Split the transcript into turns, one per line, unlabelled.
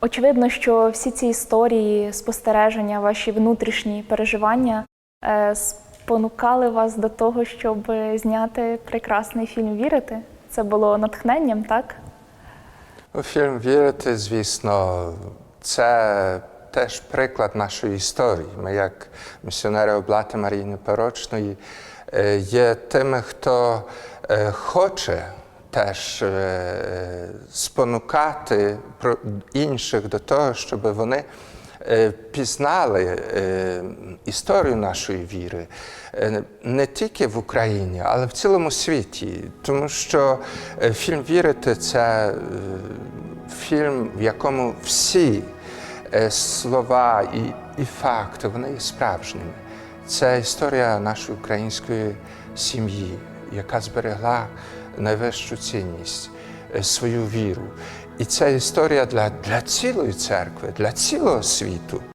Очевидно, що всі ці історії, спостереження, ваші внутрішні переживання е, спонукали вас до того, щоб зняти прекрасний фільм Вірити. Це було натхненням, так?
Фільм Вірити, звісно, це теж приклад нашої історії. Ми, як місіонери облати Марії Непорочної, е, є тими, хто е, хоче теж спонукати інших до того, щоб вони е, пізнали е, історію нашої віри е, не тільки в Україні, але в цілому світі. Тому що фільм Вірити це фільм, в якому всі слова і, і факти вони є справжніми. Це історія нашої української сім'ї, яка зберегла найвищу цінність свою віру. І це історія для, для цілої церкви, для цілого світу.